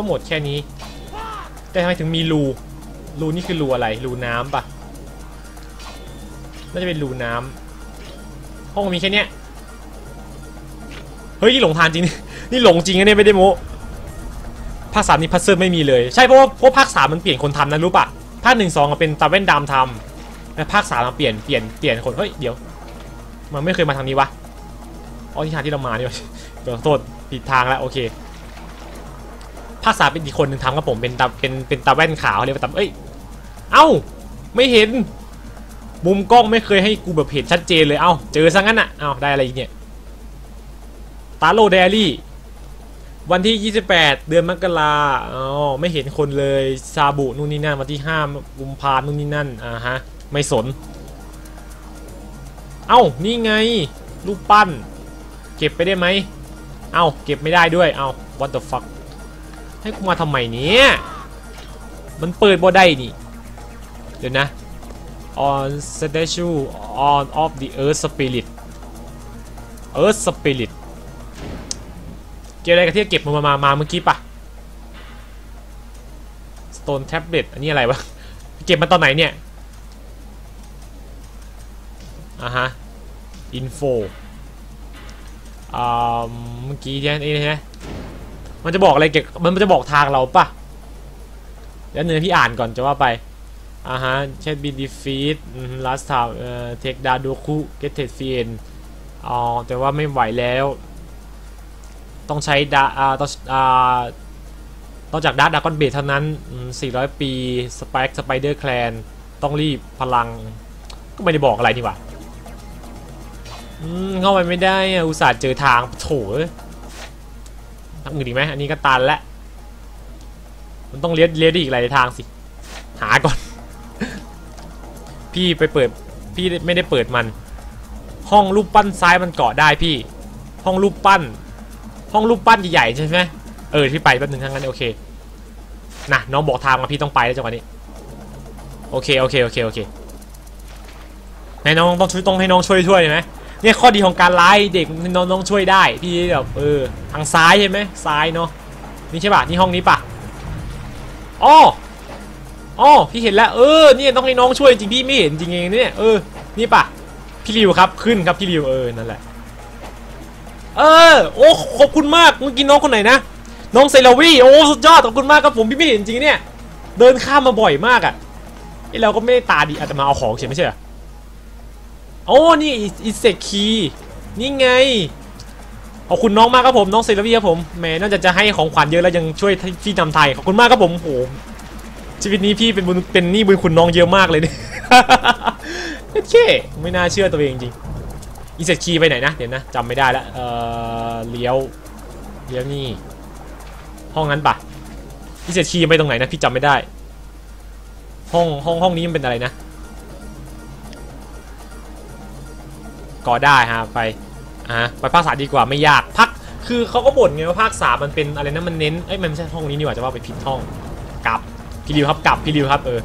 ก็หมดแค่นี้ แต่ทำไมถึงมีรูรูนี่คือรูอะไรรูน้ำปะน่าจะเป็นรูน้ำห้องมีแค่เนี้ยเฮ้ยนี่หลงทางจริงนี่หลงจริงนะเนี่ยไม่ได้โมภาคสามนี่พัซเซิลไม่มีเลยใช่เพราะว่าเพราะภาคสามมันเปลี่ยนคนทำนะรู้ปะภาคหนึ่งสองเป็นตาเว่นดามทำแต่ภาคสามมาเปลี่ยนเปลี่ยนเปลี่ยนคนเฮ้ยเดี๋ยว มันไม่เคยมาทางนี้วะอ๋อที่ทางที่เรามานี่วะเดี๋ยวโทษผิดทางแล้วโอเค ภาคสาเป็นอีกคนหนึ่งทำครับผมเป็นตาเป็นเป็นตาแว่นขาวเรียกว่าตาเอ้ยเอ้าไม่เห็น มุมกล้องไม่เคยให้กูแบบเห็นชัดเจนเลยเอ้าเจอซะงั้นอะเอ้าได้อะไรอีกเนี่ยตาโลเดลี่วันที่ 28 เดือนมกราอ๋อไม่เห็นคนเลยซาบุนู่นนี่นั่นวันที่5กุมภานู่นนี่นั่นอ่าฮะไม่สน เอ้านี่ไงรูปปั้น เก็บไปได้ไหม เอ้าเก็บไม่ได้ด้วย เอ้า what the fuck ให้กูมาทำไมเนี่ยมันเปิดบ่ได้นี่ เดี๋ยวนะ on statue on of the earth spirit earth spirit เกี่ยวอะไรกับที่เก็บมามามามาเมื่อกี้ปะ stone tablet อันนี้อะไรวะ เก็บมาตอนไหนเนี่ยอะฮะ info อ่าเมื่อกี้เนี่ยนี่นะมั มันจะบอกอะไรเกี่ยวมันจะบอกทางเราปะเดี๋ยวเนื้อพี่อ่านก่อนจะว่าไปอ่าฮะแค่บีดีฟีด last time เอ่อ take da doku get it f i n อ๋อแต่ว่าไม่ไหวแล้ว ต้องใช้ดาอ่าต้องอ่านอกจากดาร์ดากอนเบทเท่านั้น 400 ปีสไปค์สไปเดอร์แคลนต้องรีบพลัง ก็ไม่ได้บอกอะไรนี่หว่าเข้าไปไม่ได้อุตส่าห์เจอทางโถ ทางอื่นดีไหมอันนี้ก็ตันแล้วมันต้องเลี้ยเลี้ยได้อีกหลายทางสิ หาก่อน พี่ไปเปิด พี่ไม่ได้เปิดมัน ห้องรูปปั้นซ้ายมันเกาะได้พี่ ห้องรูปปั้น ห้องรูปปั้นใหญ่ๆใช่ไหมเออพี่ไปแป๊บนึงทั้งนั้นโอเคนะน้องบอกทางมาพี่ต้องไปแล้วจังหวะนี้ โอเคโอเคโอเคโอเคให้น้องต้องช่วยต้องให้น้องช่วยช่วยไหม เนี่ยข้อดีของการไล่เด็กน้องน้องช่วยได้พี่แบบเออทางซ้ายใช่ไหมซ้ายเนาะนี่ใช่ป่ะนี่ห้องนี้ป่ะอ๋ออ๋อพี่เห็นแล้วเออเนี่ยต้องให้น้องช่วยจริงพี่ไม่เห็นจริงเองเนี่ยเออนี่ป่ะพี่ริวครับขึ้นครับพี่ริวเออนั่นแหละเออโอ้ขอบคุณมากเมื่อกี้น้องคนไหนนะน้องเซลวี่โอ้สุดยอดขอบคุณมากครับผมพี่ไม่เห็นจริงเนี่ยเดินข้ามมาบ่อยมากอะไอเราก็ไม่ตาดีอาจจะมาเอาของเฉยไม่ใช่เหรอ โอ้ นี่อิเซคีนี่ไง ขอบคุณน้องมากครับผม น้องเซรวีครับผม แหมน่าจะจะให้ของขวัญเยอะแล้วยังช่วยพี่นำไทย ขอบคุณมากครับผมโหชีวิตนี้พี่เป็นบุญเป็นหนี่บุญคุณน้องเยอะมากเลยเนี่ยโอเค ไม่น่าเชื่อตัวเองจริงอิเซคีไปไหนนะ เดี๋ยวนะจำไม่ได้แล้วเอ่อเลี้ยว เลี้ยวนี่ ห้องนั้นปะอิเซคีไปตรงไหนนะพี่จำไม่ได้ ห้องห้องห้องนี้มันเป็นอะไรนะ ก็ได้ฮะไปอะไปภาคสามดีกว่าไม่ยากพักคือเขาก็บ่นไงว่าภาคสามมันเป็นอะไรนะมันเน้นเอ้ยมันไม่ใช่ห้องนี้นี่หว่าจะว่าไปผิดห้องกลับพี่ริวครับกลับพี่ริวครับเออ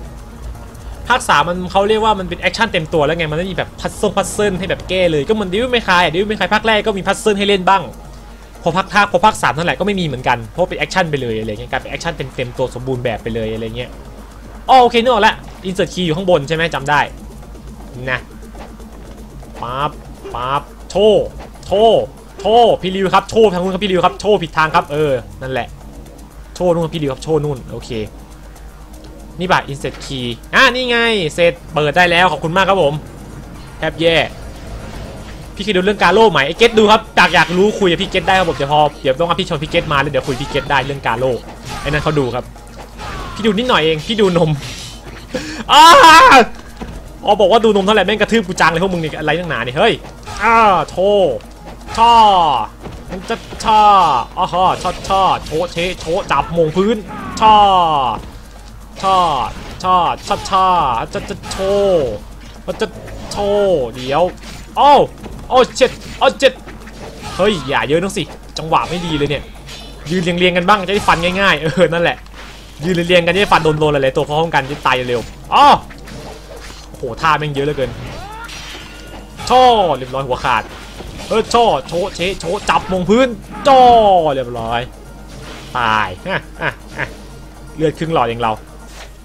ภาคสามมันเขาเรียกว่ามันเป็นแอคชั่นเต็มตัวแล้วไงมันไม่มีแบบพัซเซิลพัซเซิลให้แบบแก้เลยก็เหมันดิวไม่คายดิวไม่คายภาคแรกก็มีพัซเซิลให้เล่นบ้างพอภาคภาคพอภาคสามเท่าไหร่ก็ไม่มีเหมือนกันเพราะเป็นแอคชั่นไปเลยอะไรเงี้ยกลายเป็นแอคชั่นเต็มเต็มตัวสมบูรณ์แบบไปเลยอะไรเงี้ยอ๋อโอเคนึกออกล้วอินเสิร์ตคีย์อยู่ข้างบนใช่ไหมจำได้นะปั๊บ ปั๊บโชว์โชว์โชว์พี่ริวครับโชว์ทางนู้นครับพี่ริวครับโชว์ผิดทางครับเออนั่นแหละโชว์นู่นครับพี่ริวครับโชว์นู่นโอเคนี่บัตร insert key อะนี่ไงเสร็จเปิดได้แล้วขอบคุณมากครับผมแทบแย่พี่คยดูเรื่องการโล่ไหมไอ้เกตดูครับอยากอยากรู้คุยกับพี่เกตได้ครับผมเดี๋ยวพอเดี๋ยวต้องเอาพี่ชวนพี่เกตมาแล้วเดี๋ยวคุยพี่เกตได้เรื่องการโล่ไอ้นั่นเขาดูครับ พี่ดูนิดหน่อยเองพี่ดูนมอ้าอ๋อบอกว่าดูนมเท่าไหร่แม่งกระทืบกูจังเลยพวกมึงนี่อะไรตั้งหนาเนี่ยเฮ้ย อ้าโชช่อมันจะช่ออ๋อฮะช่อช่อโชเชโชจับมงพื้นช่อช่อช่อช่อช่อจะจะโชมันจะโชเดี๋ยวโอ้โอ้เจ็ดโอ้เจ็ดเฮ้ยอย่าเยอะนักสิ จังหวะไม่ดีเลยเนี่ย ยืนเรียงเรียงๆกันบ้างจะได้ฟันง่ายๆ เออ นั่นแหละ ยืนเรียงๆกันจะได้ฟันโดนๆหลายๆตัวพร้อมกันจะตายเร็วอ๋อโหท่าแม่งเยอะเหลือเกิน ช่อเรียบร้อยหัวขาดเออช่อโชเชะโชจับมงพื้นจ่อเรียบร้อย ตายฮะอะอะเลือดครึ่งหลอดอย่างเรา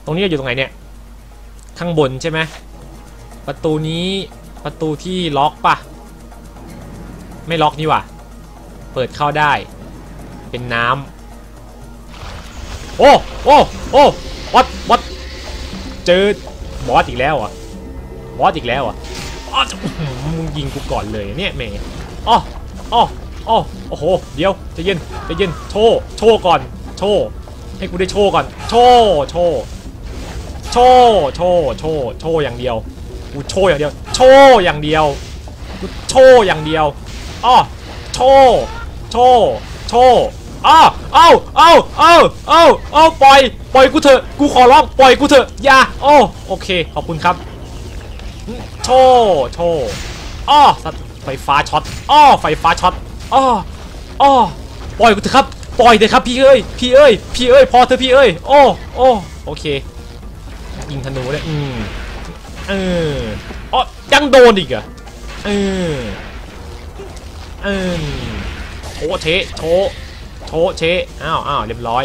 ตรงนี้อยู่ตรงไหนเนี่ยข้างบนใช่ไหมประตูนี้ประตูที่ล็อกปะไม่ล็อกนี่ว่ะเปิดเข้าได้ เป็นน้ำโอ้โอ้โอ้วัดวัดเจอบอสอีกแล้วอะบอสอีกแล้วอะ อ้อมึงยิงกูก่อนเลยเนี่ยแม่อ้ออ้ออ้อโอ้โห เดี๋ยวจะเย็นจะเย็นโชว์โชว์ก่อน โชว์ให้กูได้โชว์ก่อน โชว์โชว์โชว์โชว์โชว์โชว์อย่างเดียว กูโชว์อย่างเดียว โชว์อย่างเดียว กูโชว์อย่างเดียวอ้อโชว์โชว์โชว์อ้าวเอาเอ้าเอ้าเอ้าเอาปล่อย ปล่อยกูเถอะ กูขอร้อง ปล่อยกูเถอะ อย่า โอ้ โอเค ขอบคุณครับ โชว์โชว์อ้อไฟฟ้าช็อตอ้อไฟฟ้าช็อตอ้ออ้อปล่อยกูเถอะครับปล่อยเถอะครับพี่เอ้ยพี่เอ้ยพี่เอ้ยพอเถอะพี่เอ้ยโอ้โอ้โอเคยิงธนูเลยอืมเอออ๋อยังโดนอีกเหรอะเออเออโชเชโชโชเชอ้าวอ้าวเรียบร้อย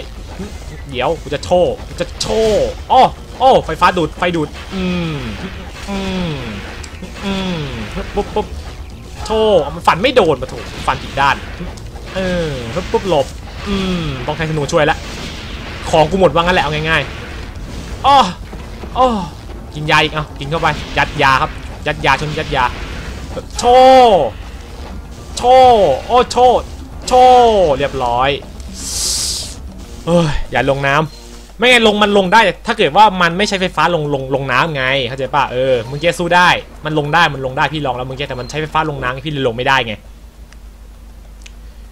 เดี๋ยวกูจะโชว์กูจะโชว์อ้ออ้อไฟฟ้าดูดไฟดูดอืม อืมอืมปุ๊บปุ๊บโชว์มันฟันไม่โดนมาถูกฟันผิดด้าน เออปุ๊บปุ๊บหลบ อืมต้องใช้ธนูช่วยละ ของกูหมดว่างั้นแหละเอาง่ายๆอ้ออ้อกินยาอีกเอากินเข้าไป ยัดยาครับ ยัดยาชนยัดยา โชว์โชว์โอ้โชโชว์เรียบร้อยเฮ้ยอย่าลงน้ำ ไม่งั้นลงมันลงได้ ถ้าเกิดว่ามันไม่ใช้ไฟฟ้าลงลงลงน้ำไงเข้าใจป่ะเออมึงแกสู้ได้ มันลงได้มันลงได้พี่ลองแล้วมึงแกแต่มันใช้ไฟฟ้าลงน้ำพี่เลยลงไม่ได้ไง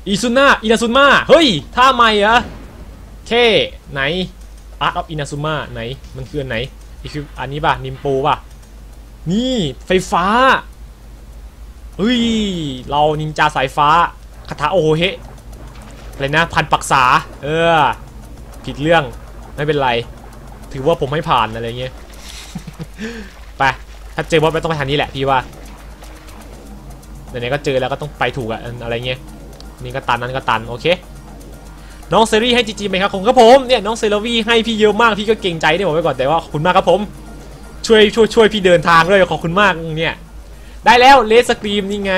อีซุน่าอินาซุมาเฮ้ยท่าใหม่เหรอะเคไหน Art of Inazuma ไหนมันคืออันไหนนี่คืออันนี้ป่ะนิมปูป่ะนี่ไฟฟ้าเฮ้ยเรานินจาสายฟ้าคาถาโอเฮะอะไรนะพันปักษาเออผิดเรื่อง ไม่เป็นไร ถือว่าผมไม่ผ่านอะไรเงี้ย ไปถ้าเจอบอสไปต้องไปทางนี้แหละพี่ว่าไหนๆก็เจอแล้วก็ต้องไปถูกอะอะไรเงี้ยนี่ก็ตันนั้นก็ตันโอเค น้องเซรีให้จีจีไหมครับผมครับผมเนี่ยน้องเซรวี่ให้พี่เยอะมากพี่ก็เก่งใจได้บอกไว้ก่อนแต่ว่าขอบคุณมากครับผม ช่วยช่วยช่วยพี่เดินทางด้วยขอบคุณมากเนี่ยได้แล้วเลสสกรีมนี่ไง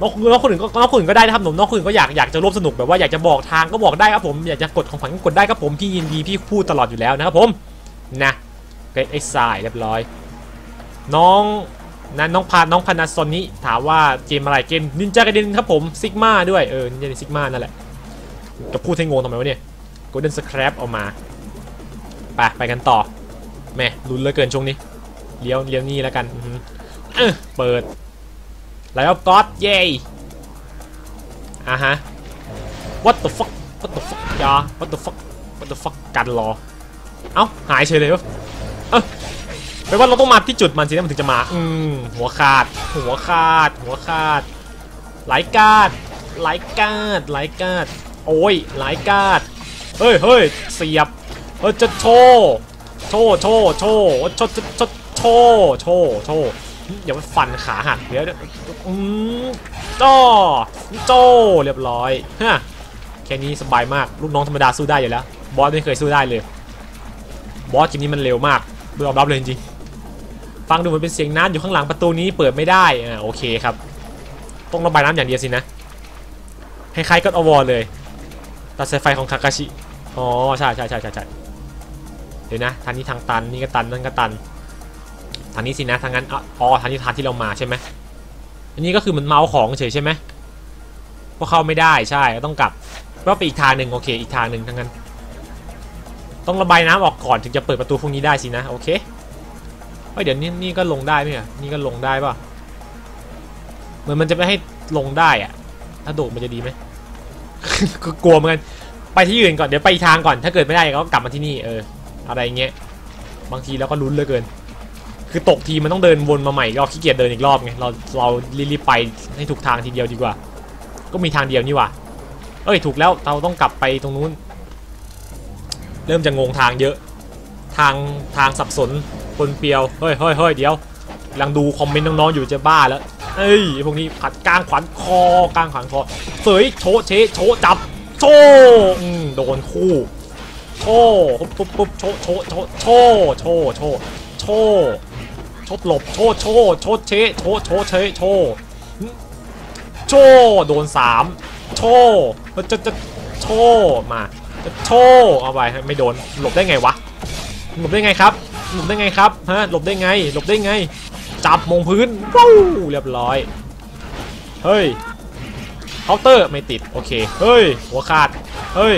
น้องน้องคนอื่นก็น้องคนอื่นก็ได้นะครับผมน้องคนอื่นก็อยากอยากจะร่วมสนุกแบบว่าอยากจะบอกทางก็บอกได้ครับผมอยากจะกดของขวัญก็กดได้ครับผมพี่ยินดีพี่พูดตลอดอยู่แล้วนะครับผมนะเกรดไอ้สายเรียบร้อย น้องนะน้องพาน้องพานาซอนนี้ถามว่าเกมอะไรเกมนินจาก i เดนครับผมซิกมาด้วยเออนินจาซิกมานั่นแหละจะพูดให้งงทำไมวะเนี่ย Golden Scrap เอามาไปไปกันต่อแม่ลุ้นเหลือเกินช่วงนี้เลี้ยวเลี้ยวนี่แล้วกันเออเปิด แล้วก็อดเย้อะฮะ what the fuck what the fuck ยา what the fuck what the fuck กันรอ เอ้า หายเฉยเลยวะเอ้าแปลว่าเราต้องมาที่จุดมันสินะมันถึงจะมา อืมหัวขาด หัวขาด หัวขาดไหลกาดไหลกาดไหลกาดโอ้ยหลายกาดเฮ้ยเฮ้ยเสียบเออจะโชว์โชว์โชว์โชว์โชว์โชว์โชว์โชว์โชว์ อย่าไปฟันขาหักเดี๋ยวอืมจ้อโจเรียบร้อยฮะแค่นี้สบายมากลูกน้องธรรมดาสู้ได้อยู่แล้ว บอสไม่เคยสู้ได้เลยบอสทีนี้มันเร็วมากยอมรับเลยจริงฟังดูเหมือนเป็นเสียงน้ำอยู่ข้างหลังประตูนี้เปิดไม่ได้อ่าโอเคครับต้องระบายน้ำอย่างเดียวสินะคล้ายๆก็อวอร์เลยตัดสายไฟของคากาชิอ๋อใช่ใช่ใช่ใช่ใช่เดี๋ยวนะทางนี้ทางตันนี่ก็ตันนั่นก็ตัน ทางนี้สินะทางนั้นอ๋อทางนี้ทางที่เรามาใช่ไหมอันนี้ก็คือมันเมาของเฉยใช่ไหมเพราะเข้าไม่ได้ใช่ต้องกลับก็ไปอีกทางหนึ่งโอเค อีกทางหนึ่งทั้งนั้น ต้องระบายน้ำออกก่อนถึงจะเปิดประตูพวกนี้ได้สินะโอเคเฮ้ยเดี๋ยวนี้นี่ก็ลงได้ไหมอะนี่ก็ลงได้ป่ะเหมือนมันจะไม่ให้ลงได้อะถ้าโดดมันจะดีไหมก็กลัวเหมือนกันไปที่อื่นก่อนเดี๋ยวไปอีกทางก่อนถ้าเกิดไม่ได้ก็กลับมาที่นี่เอออะไรเงี้ยบางทีเราก็ลุ้นเหลือเกิน คือตกทีมันต้องเดินวนมาใหม่เราขี้เกียจเดินอีกรอบไงเราเรารีบๆไปให้ถูกทางทีเดียวดีกว่า ก็มีทางเดียวนี่ว่ะเอ้ยถูกแล้วเราต้องกลับไปตรงนู้น เริ่มจะงงทางเยอะ ทางทางสับสนปนเปียวเฮ้ยเฮ้ยเฮ้ยเดี๋ยวกำลังดูคอมเมนต์น้องๆอยู่จะบ้าแล้วเอ้ยพวกนี้ผัดกลางขวัญคอกลางขวัญคอเสยโชเชโชจับโชโดนคู่โชปุ๊บปุ๊บปุ๊บโชโชโชโชโชโช ชโชหลบโชดโชดโชดเชโชดโชดเชโชโชโดนสามโชจะจะโชมาจะโชเอาไปไม่โดนหลบได้ไงวะหลบได้ไงครับหลบได้ไงครับฮะหลบได้ไงหลบได้ไง จับมงพื้นว้าวเรียบร้อยเฮ้ยเคาน์เตอร์ไม่ติดโอเคเฮ้ยหัวขาดเฮ้ย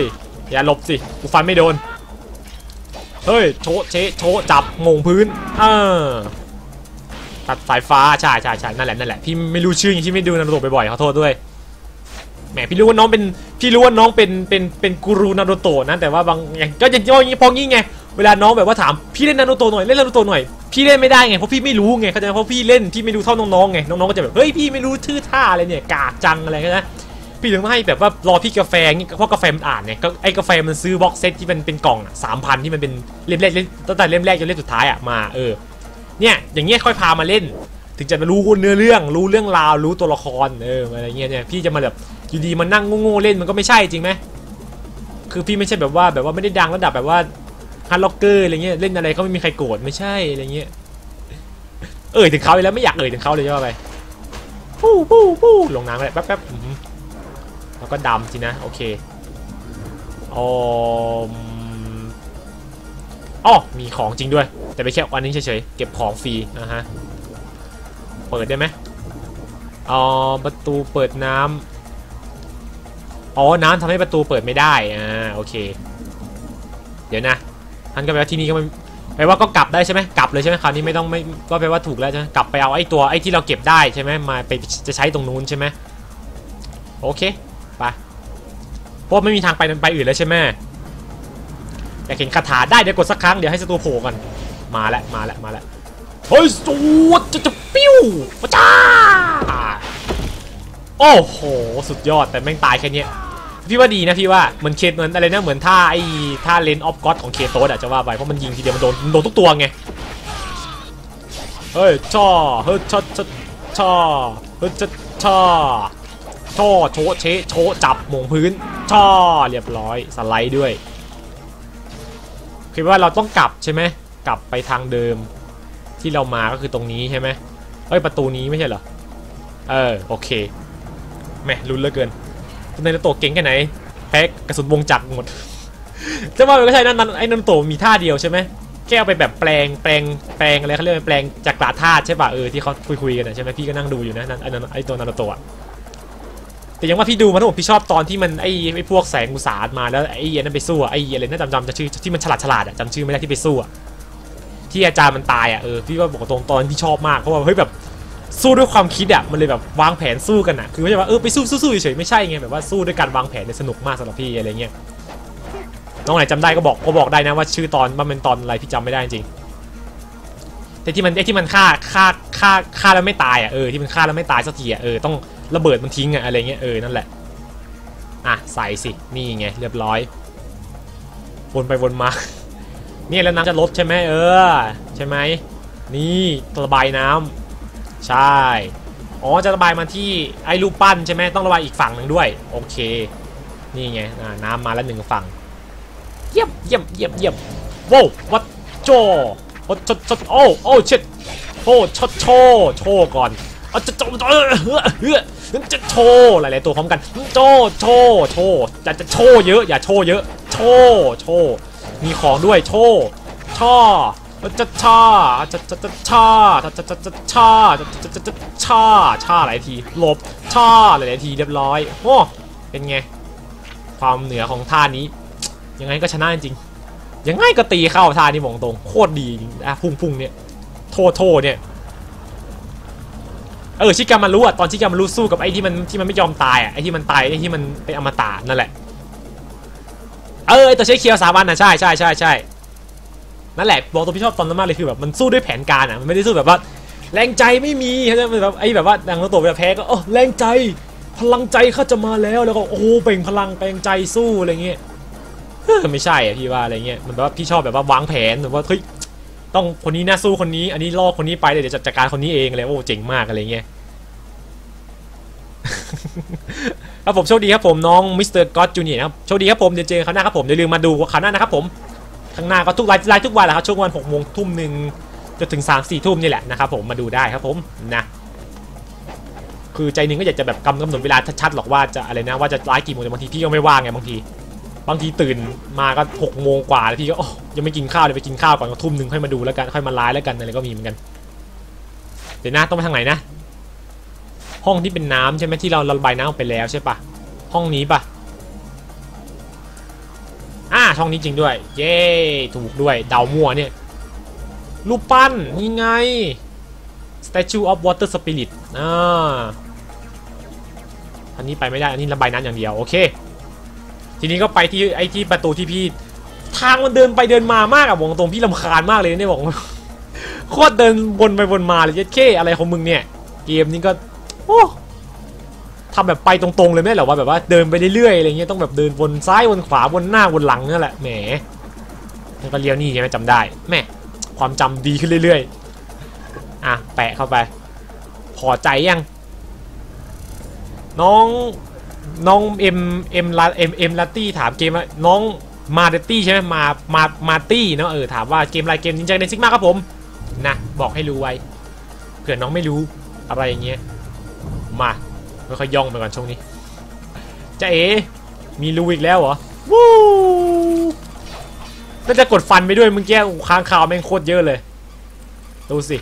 อย่าหลบสิกูฟันไม่โดนเฮ้ยโชเชโชจับมงพื้นอ่า ตัดสายฟ้าใช่ใช่ใช่นั่นแหละนั่นแหละพี่ไม่รู้ชื่อที่ไม่ดูนารูโตะบ่อยๆขอโทษด้วยแหมพี่รู้ว่าน้องเป็นพี่รู้ว่าน้องเป็นเป็นเป็นกูรูนารูโตะนะแต่ว่าบางอย่างก็จะย่อย่างนี้พองี้ไงเวลาน้องแบบว่าถามพี่เล่นนารูโตะหน่อยเล่นนารูโตะหน่อยพี่เล่นไม่ได้ไงเพราะพี่ไม่รู้ไงเข้าใจเพราะพี่เล่นพี่ไม่รู้เท่าน้องๆไงน้องๆก็จะแบบเฮ้ยพี่ไม่รู้ชื่อท่าอะไรเนี่ยกากจังอะไรกันะพี่ถึงให้แบบว่ารอพี่กาแฟงี้เพราะกาแฟมันอ่านเนี่ยก็ไอ้กาแฟมันซื้อบ็อกเซตที่มันเป็นกล่องสามพันที่มันเป็นเล่มแรกตั้งแต่เล่มแรกจนเล่มสุดท้ายอะมาเออ เนี่ยอย่างเงี้ยค่อยพามาเล่น ถึงจะรู้เนื้อเรื่อง รู้เรื่องราวรู้ตัวละครเอออะไรเงี้ยเนี่ยพี่จะมาแบบอยู่ดีมานั่งโง่ๆเล่นมันก็ไม่ใช่จริงไหมคือพี่ไม่ใช่แบบว่าแบบว่าไม่ได้ดังระดับแบบว่าฮันล็อกเกอร์อะไรเงี้ยเล่นอะไรก็ไม่มีใครโกรธไม่ใช่อะไรเงี้ยเอ่ยถึงเขาไปแล้วไม่อยากเอ่ยถึงเขาเลยใช่ไหมปู้ปู้ปู้ลงน้ำเลยแป๊บแป๊บแล้วก็ดำสินะโอเคอ๋อ อ๋อมีของจริงด้วย แต่ไปแค่วันนี้เฉยๆ เก็บของฟรีนะฮะ เปิดได้ไหมอ๋อประตูเปิดน้ำอ๋อ น้ำทำให้ประตูเปิดไม่ได้ อ่า โอเค เดี๋ยวนะท่านก็แปลว่าที่นี่ก็ไม่แปลว่าก็กลับได้ใช่ไหมกลับเลยใช่ไหมคราวนี้ไม่ต้องไม่ก็แปลว่าถูกแล้วใช่ไหมกลับไปเอาไอ้ตัวไอ้ที่เราเก็บได้ใช่ไหมมาไปจะใช้ตรงนู้นใช่ไหมโอเค ไป เพราะไม่มีทางไปไปอื่นแล้วใช่ไหม อยากเห็นคาถาได้เดี๋ยวกดสักครั้งเดี๋ยวให้ศัตรูโผล่ก่อนมาแล้วมาแล้วมาแล้วเฮ้ยสูดจะจะปิ้วปะจ้าโอ้โหสุดยอดแต่แม่งตายแค่เนี้ยพี่ว่าดีนะพี่ว่าเหมือนเคสเหมือนอะไรนะเหมือนท่าไอ้ท่าเลนออฟก็อดของเคโตสอะจะว่าไปเพราะมันยิงทีเดียวมันโดนโดนทุกตัวไงเฮ้ยช่อเฮ้ยช่อช่อช่อเฮ้ยช่อช่อช่อโชเชโชจับหมงพื้นช่อเรียบร้อยสไลด์ด้วย คิดว่าเราต้องกลับใช่ไหมกลับไปทางเดิมที่เรามาก็คือตรงนี้ใช่ไหมเอ้ยประตูนี้ไม่ใช่เหรอ เออโอเคแม่ลุ้นเหลือเกินในนาโตเก่งแค่ไหนแพ้กระสุนวงจักรหมดจะว่าไปก็ใช่นั่นไอ้นันโตมีท่าเดียวใช่ไหมแค่เอาไปแบบแปลงแปลงแปลงอะไรเขาเรียกแปลงจากกระธาตุใช่ป่ะเออที่เขาคุยคุยๆกันใช่ไหมพี่ก็นั่งดูอยู่นะนั่นไอ้นั่นไอ้ตัวนโตะ แต่ยังว่าพี่ดูมาทั้งหมพี่ชอบตอนที่มันไอ้ไอ้พวกแสงอุสาหมาแล้วไอ้เหี้ยนั่นไปสู้อะไอ้เหี้ยอะไรน่าจำจำจะชื่อที่มันฉลาดฉลาดอะจำชื่อไม่ได้ที่ไปสู้อะที่อาจารย์มันตายอะเออพี่ว่าบอกตรงตอนที่ชอบมากเพราะว่าเฮ้ยแบบสู้ด้วยความคิดอะมันเลยแบบวางแผนสู้กันอะคือไม่ใช่ว่าเออไปสู้สู้เฉยไม่ใช่ไงแบบว่าสู้ด้วยการวางแผนเนี่ยสนุกมากสำหรับพี่อะไรเงี้ยน้องไหนจำได้ก็บอกก็บอกได้นะว่าชื่อตอนมันเป็นตอนอะไรพี่จำไม่ได้จริงแต่ที่มันไอ้ที่มันฆ่าฆ่าฆ่าฆ่าแล้วไม่ตายอะเออที่มันฆ่าแล้วไม่ตายสักทีอะเออต้อง ระเบิดมันทิ้งอะอะไรเงี้ยเออนั่นแหละอะใส่สินี่ไงเรียบร้อยวนไปวนมา เนี่ยแล้วน้ำจะลดใช่ไหมเออ ใช่ไหมนี่ระบายน้ำใช่อ๋อจะระบายมาที่ไอ้รูปปั้นใช่ไหมต้องระบายอีกฝั่งหนึ่งด้วย โอเค นี่ไงน้ำมาแล้วหนึ่งฝั่งเยี่ยมเยี่ยมเยี่ยมเยี่ยมโว้ววัดโจโอ้ชดชดโอ้โอ้เช็ดโอ้ชดโชโชก่อนเอาจะจเออเออเออ จะโชว์หลายๆตัวพร้อมกันโจโชว์โชว์อย่าจะโชว์เยอะอย่าโชว์เยอะโชว์โชว์มีของด้วยโชว์ช่อจะช่อจะจะจะช่อจะจะจะจะช่อจะจะจะจะช่อช่อหลายทีหลบช่อหลายๆทีเรียบร้อยโอ้เป็นไง ความเหนือของท่านี้ ยังไงก็ชนะจริงยังไงก็ตีเข้าท่านี้มองตรงโคตรดีอะพุ่งพุ่งเนี่ยโทษโทเนี่ย เออชิกามารุอะตอนชิกามารุสู้กับไอ้ที่มันที่มันไม่ยอมตายอะไอ้ที่มันตายไอ้ที่มันเป็นอมตะนั่นแหละเออไอตัวใช้เคียวสามอันนะใช่ใช่ใช่ใช่นั่นแหละบอกตัวพี่ชอบตอนนั้นมากเลยคือแบบมันสู้ด้วยแผนการอะมันไม่ได้สู้แบบว่า แรงใจไม่มีเขาจะแบบไอ้แบบว่าดังตัวแบบแพ้ก็โอ้แรงใจ พลังใจข้าจะมาแล้วแล้วก็โอ้เปล่งพลังแปลงใจสู้อะไรเงี้ยเฮ้ยไม่ใช่อะพี่ว่าอะไรเงี้ยมันแบบว่าพี่ชอบแบบว่าวางแผนแบบว่าเฮ้ย ต้องคนนี้น่าสู้คนนี้ อันนี้ล่อคนนี้ไปเดี๋ยวจัดการคนนี้เองเลยโอ้เจ๋งมากอะไรเงี้ยครับผมโชคดีครับผมน้องมิสเตอร์ก็อตจูเนียร์ครับโชคดีครับผมเดี๋ยวเจอกันคราวหน้าครับผมอย่าลืมมาดูคราวหน้านะครับผมข้างหน้าก็ทุกไลฟ์ไลฟ์ทุกวันแหละครับช่วงวันหกโมงทุ่มหนึ่งจนถึง3ามสี่ทุ่มนี่แหละนะครับผมมาดูได้ครับผมนะคือใจหนึงก็อยากจะแบบกำกำหนดเวลาชัดๆหรอกว่าจะอะไรนะว่าจะไลฟ์กี่โมงแต่บางทีพี่ก็ไม่ว่างไงบางที บางทีตื่นมาก็หกโมงกว่าแล้วพี่ก็โอ้ยังไม่กินข้าวเลยไปกินข้าวก่อนก็ทุ่มหนึ่งค่อยมาดูแล้วกันค่อยมาไลฟ์แล้วกันอะไรก็มีเหมือนกัน เดี๋ยวนะต้องไปทางไหนนะ ห้องที่เป็นน้ำใช่ไหมที่เราระบายน้ำไปแล้วใช่ปะห้องนี้ปะอ่าช่องนี้จริงด้วย เย้ถูกด้วยเดามั่วเนี่ยรูปปั้นนี่ไง Statue of Water Spirit อ่าอันนี้ไปไม่ได้ อันนี้ระบายน้ำอย่างเดียว โอเค ทีนี้ก็ไปที่ไอ้ที่ประตูที่พี่ ทางมันเดินไปเดินมามากอะบอกตรงพี่ลำคาญมากเลยเนี่ยบอกโคตรเดินวนไปวนมาเลยเจ๊เข้อะไรของมึงเนี่ย เกมนี้ก็โอ้ทำแบบไปตรงๆเลยไหมเหรอว่าแบบว่าเดินไปเรื่อยๆอะไรเงี้ยต้องแบบเดินวนซ้ายวนขวาวนหน้าวนหลังนั่นแหละแหมแล้วก็เลี้ยวนี่ใช่ไหมจำได้แหม่ความจำดีขึ้นเรื่อยๆอะแปะเข้าไป พอใจยัง น้อง น้องเอ็มเอ็มลาเอ็มเอ็มลาตี้ถามเกมว่าน้องมาเดตี้ใช่ไหมมามามาตี้เนาะเออถามว่าเกมอะไรเกมนินจาในซิกมาครับผมนะบอกให้รู้ไว้เผื่อน้องไม่รู้อะไรอย่างเงี้ยมาไม่ค่อยย่องไปก่อนช่วงนี้จะเอมีรูอีกแล้วเหรอวู้น่าจะกดฟันไปด้วยเมื่อกี้ค้างคาวแม่งโคตรเยอะเลย ดูสิ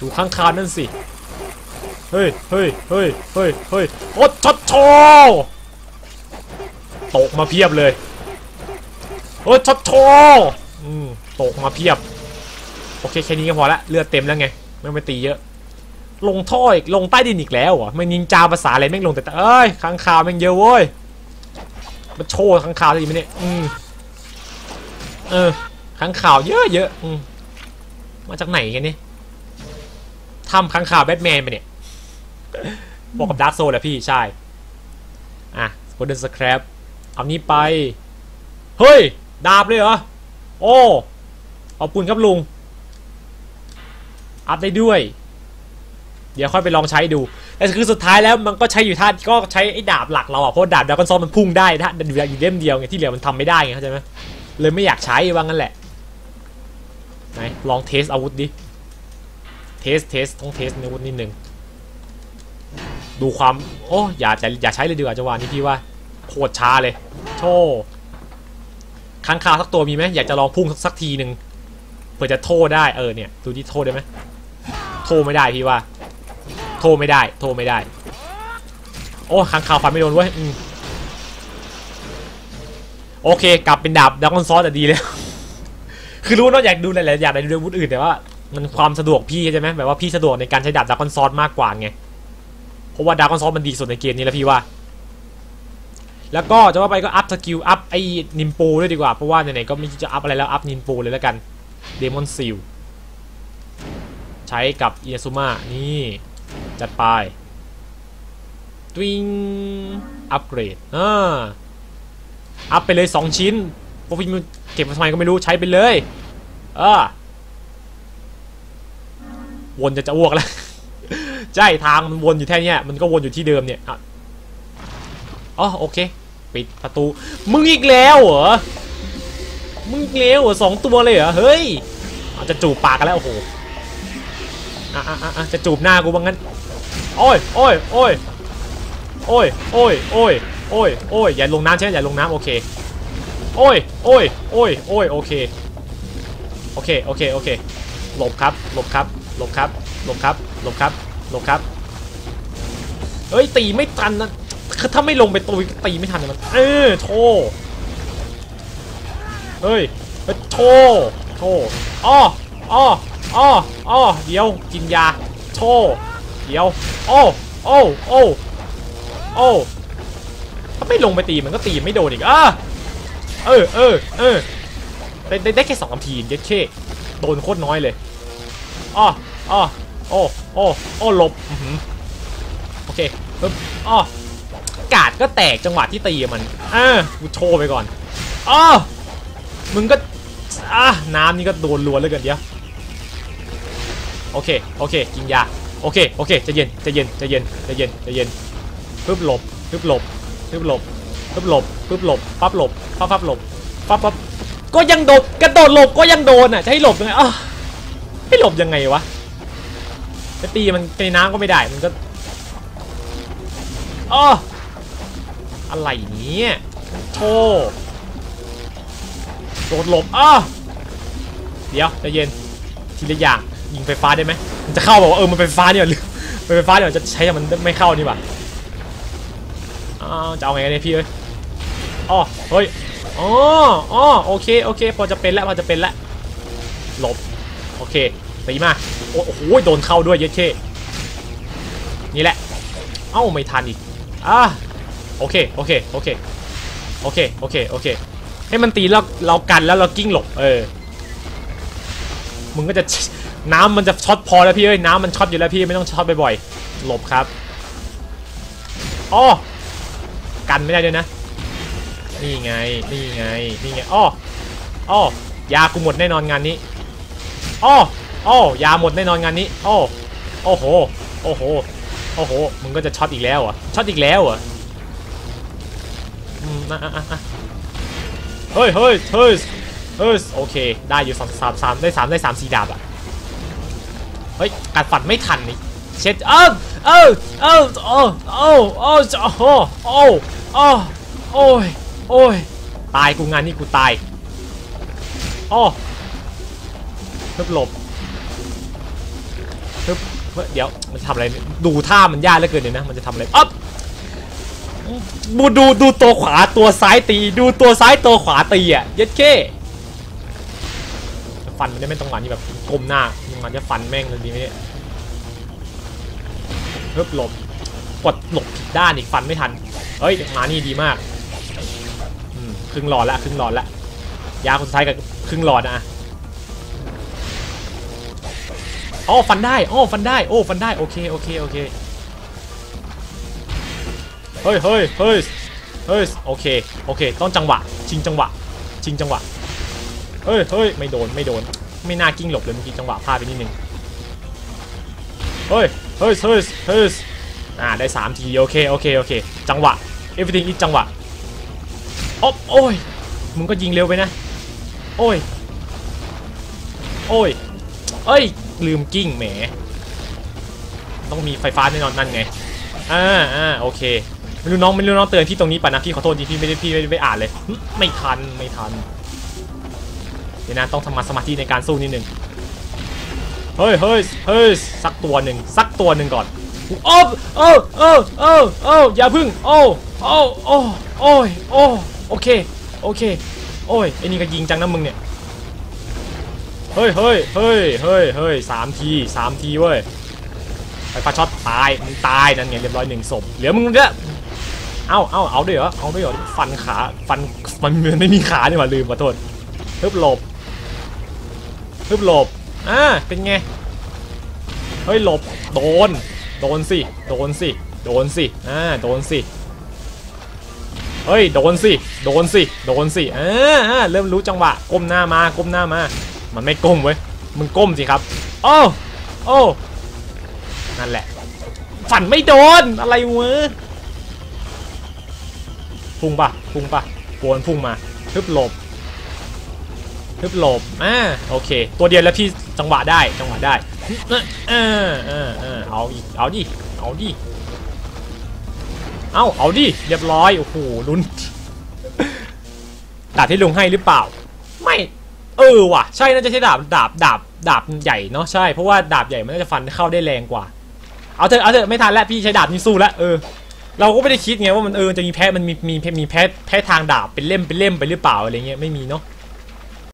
ดูค้างคาวนั่นสิ เฮ้ยเฮ้ยเฮ้ยเฮ้ยเฮ้ยโอ๊ตช็อตโชตกมาเพียบเลยโอ๊ตช็อตโชอืมตกมาเพียบ โอเคแค่นี้ก็พอละเลือดเต็มแล้วไงไม่ไปตีเยอะ ลงท่ออีกลงใต้ดินอีกแล้วอะไม่นินจาภาษาอะไรแม่งลงแต่เอ้ยค้างคาวแม่งเยอะเว้ยมาโชว์ค้างคาวได้ไหมเนี่ยอืมเออค้างคาวเยอะเยอะอืมมาจากไหนกันเนี่ยทำค้างคาวแบทแมนไปเนี่ย บอกกับดาร์กโซแหละพี่ใช่ อะโกลเด้นสครับเอานี้ไป เฮ้ย ดาบเลยเหรอ โอ้ขอบคุณครับลุง อัพได้ด้วย เดี๋ยวค่อยไปลองใช้ดู แต่คือสุดท้ายแล้วมันก็ใช้อยู่ท่าก็ใช้ไอ้ดาบหลักเราอะเพราะดาบดาก้อนซอนมันพุ่งได้ถ้าอยู่อยู่เล่มเดียวไงที่เหลือมันทำไม่ได้ไงเข้าใจไหมเลยไม่อยากใช้ว่างั้นแหละไหนลองเทสอาวุธดิ เทสเทสต้องเทสอาวุธนิดนึง ดูความโอ้อย่าจะอย่าใช้เลยดีกว่าจังหวะนี้พี่ว่าโคตรช้าเลยโชค้างคาวสักตัวมีไหมอยากจะลองพุ่งสักทีหนึ่งเผื่อจะโทษได้เออเนี่ยดูที่โทษได้ไหมโทษไม่ได้พี่ว่า โทษไม่ได้ โทษไม่ได้ โอ้ค้างคาวฟันไม่โดนเว้ยโอเค กลับเป็นดาบดากอนซอสแต่ดีเลยคือรู้ว่าอยากดูหลายๆอย่างในดูอาวุธอื่นแต่ว่า มันความสะดวกพี่ใช่ไหมแบบว่าพี่สะดวกในการใช้ดาบดากอนซอสมากกว่าไง ราะว่าดากอนซอสมันดีสุดในเกมนี้แล้วพี่ว่า แล้วก็จะว่าไปก็อัพสกิลอัพไอ้นิมโปด้วยดีกว่า เพราะว่าไหนๆก็ไม่จะอัพอะไรแล้วอัพนิมโปเลยแล้วกันเดมอนซิลใช้กับเอียซูมานี่ จัดไปตวิงอัปเกรดอ่าอัพไปเลย 2 ชิ้นพวกพี่เก็บมาทำไมก็ไม่รู้ใช้ไปเลย เออวนจะจะอ้วกแล้ว ใช่ทางมันวนอยู่แค่เนี้ยมันก็วนอยู่ที่เดิมเนี่ยอ๋อโอเค ปิดประตู มึงอีกแล้วเหรอ มึงอีกแล้วเหรอสองตัวเลยเหรอ เฮ้ยจะจูบปากกันแล้ว โอ้โหอะอะอะจะจูบหน้ากูบ้างงั้น โอ้ยโอ้ยโอ้ยโอ้ยโอ้ยโอ้ยโอ้ยโอ้ยอย่าลงน้ำใช่ไหมอย่าลงน้ำโอเค โอ้ยโอ้ยโอ้ยโอ้ยโอเค โอเค โอเค โอเค หลบครับ หลบครับ หลบครับ หลบครับ หลบครับ ลบครับเฮ้ยตีไม่ทันนะคือถ้าไม่ลงไปตัวตีไม่ทันเนี่ยมันเออโทเฮ้ยโทโทอ้ออ้ออ้ออ้อเดี๋ยวกินยาโทเดี๋ยวโอ้โอ้โอ้โอ้ถ้าไม่ลงไปตีมันก็ตีไม่โดนอีกอะเออเออเออได้ได้แค่สองทีเย็ดเช่โดนโคตรน้อยเลยอ้ออ้อโอ้ โอ้โอ้หลบโอเคปึ๊บอ้อกาดก็แตกจังหวะที่ตีมันอ่ากูโชว์ไปก่อนอ้อมึงก็อะน้ำนี่ก็โดนรัวเลยกันเดียวโอเคโอเคกินยาโอเคโอเคจะเย็นจะเย็นจะเย็นจะเย็นจะเย็นปึ๊บหลบปึ๊บหลบปึ๊บหลบปึ๊บหลบปึ๊บหลบปั๊บหลบปั๊บปั๊บหลบปั๊บปั๊บก็ยังโดดกระโดดหลบก็ยังโดนอะจะให้หลบยังไงอ้าวให้หลบยังไงวะ จะตีมันในน้ำก็ไม่ได้มันก็อ้ออะไรเนี่ยโธ่โดดหลบอ้อเดี๋ยวใจเย็นทีละอย่างยิงไฟฟ้าได้ไหมมันจะเข้าบอกว่าเออมันไฟฟ้าเนี่ยหรือไฟฟ้าเนี่ยจะใช้แต่มันไม่เข้านี่ป่ะอ้าวจะเอาไงเนี่ยพี่เอ้ยอ๋อเฮ้ยอ๋ออ๋อโอเคโอเคพอจะเป็นแล้วพอจะเป็นแล้วหลบโอเค ตีมา โอ้โหโดนเข้าด้วยเย็ดเคนี่แหละ เอ้าไม่ทันอีกอะโอเคโอเคโอเคโอเคโอเคโอเค ให้มันตีแล้วเรากันแล้วเรากิ้งหลบเออมึงก็จะน้ำมันจะช็อตพอแล้วพี่เอ้ยน้ำมันช็อตอยู่แล้วพี่ไม่ต้องช็อตบ่อยๆหลบครับอ้อกันไม่ได้ด้วยนะ นี่ไงนี่ไงนี่ไงอ้ออ้อยากูหมดแน่นอนงานนี้อ้อ โอ้ยาหมดแน่นอนงานนี้ โอ้โอ้โห โอ้โห โอ้โห มึงก็จะช็อตอีกแล้วอะช็อตอีกแล้วอะเฮ้ยเฮ้ยเฮ้ยเฮ้ยโอเค ได้อยู่สามสามสามได้สามได้สามสี่ดาบอะ เฮ้ย กัดฟันไม่ทันนี่เช็ดเอ้าเอ้าเอ้าโอ้โอ้โอ้โอ้โอ้โอ้โอ้ยโอ้ย ตายกูงานนี้กูตาย โอ้หลบ เฮ้ยเดี๋ยวมันจะทำอะไรดูท่ามันยากเหลือเกินเลยนะมันจะทำอะไรอ๊อบดูดูดูตัวขวาตัวซ้ายตี ดูตัวซ้ายตัวขวาตีอะเย็ดเค้ฟันมันได้ไม่ต้องงานนี่แบบก้มหน้ามันจะฟันแม่งเลยดีไหมเนี่ยเพิ่บหลบกดหลบผิดด้านอีกฟันไม่ทันเฮ้ยมานี่ดีมากครึ่งหลอดละครึ่งหลอดละยาคนสุดท้ายกับครึ่งหลอดนะ อ๋อฟันได้อ๋อฟันได้โอ้ฟันได้โอเคโอเคโอเคเฮ้ยเฮ้ยเฮ้ยเฮ้ยโอเคโอเค ต้องจังหวะชิงจังหวะชิงจังหวะเฮ้ยเฮ้ยไม่โดนไม่โดน ไม่น่ากิ้งหลบเลยเมื่อกี้จังหวะพลาดไปนิดนึงเฮ้ยเฮ้ยเฮ้ยเฮ้ยอ่าได้สามทีโอเคโอเคโอเค จังหวะ everything is จังหวะโอ๊บโอ้ยมึงก็ยิงเร็วไปนะ โอ้ยโอ้ยเอ้ย ลืมกิ้งแหม ต้องมีไฟฟ้าแน่นอนนั่นไง อ่าอ่าโอเค ไม่รู้น้องไม่รู้น้องเตือนพี่ตรงนี้ป่ะนะพี่ขอโทษทีพี่ไม่ได้พี่ไม่ได้อ่านเลย ไม่ทันไม่ทัน เดี๋ยวนะต้องทำมาสมาธิในการสู้นิดนึง เฮ้ยเฮ้ยเฮ้ยสักตัวหนึ่งสักตัวหนึ่งก่อนโอ้โอ้โอ้โอ้โอ้อย่าพึ่ง โอ้โอ้โอ้โอ้โอ้โอเค โอเค โอ้ยไอ้นี่ก็ยิงจังนะมึงเนี่ย เฮ้ยเฮ้ยเฮ้ยเฮ้ยเฮ้ยสามทีสามทีเว้ยไฟฟ้าช็อตตายมึงตายนั่นไงเรียบร้อยหนึ่งศพเหลือมึงเนี่ยเอ้าเอ้าเอาด้วยเหรอเอาด้วยเหรอฟันขาฟันมันไม่มีขาเนี่หว่าลืมขอโทษฮึบหลบฮึบหลบอ่าเป็นไงเฮ้ยหลบโดนโดนสิโดนสิโดนสิอ่าโดนสิเฮ้ยโดนสิโดนสิโดนสิอ่าเริ่มรู้จังหวะก้มหน้ามาก้มหน้ามา มันไม่ก้มเว้ย มึงก้มสิครับ โอ้ โอ้ นั่นแหละ ฝันไม่โดน อะไรวะพุ่งปะพุ่งปะโกนพุ่งมาฮึบหลบฮึบหลบอ่าโอเค ตัวเดียวแล้วพี่จังหวะได้ จังหวะได้เออเออเออเอาอีก เอาดิ เอาดิ เอาเอาดิ เรียบร้อย โอ้โหลุ้นดาบที่ลุงให้หรือเปล่า ไม่ เออว่ะใช่น่าจะใช้ดาบดาบดาบดาบใหญ่เนาะใช่เพราะว่าดาบใหญ่มันน่าจะฟันเข้าได้แรงกว่า เอาเถอะเอาเถอะไม่ทันแล้วพี่ใช้ดาบนี้สู้แล้วเออเราก็ไม่ได้คิดไงว่ามันเออจะมีแพ้มันมีมีมีแพ้แพ้ทางดาบเป็นเล่มเป็นเล่มไปหรือเปล่าอะไรเงี้ยไม่มีเนาะ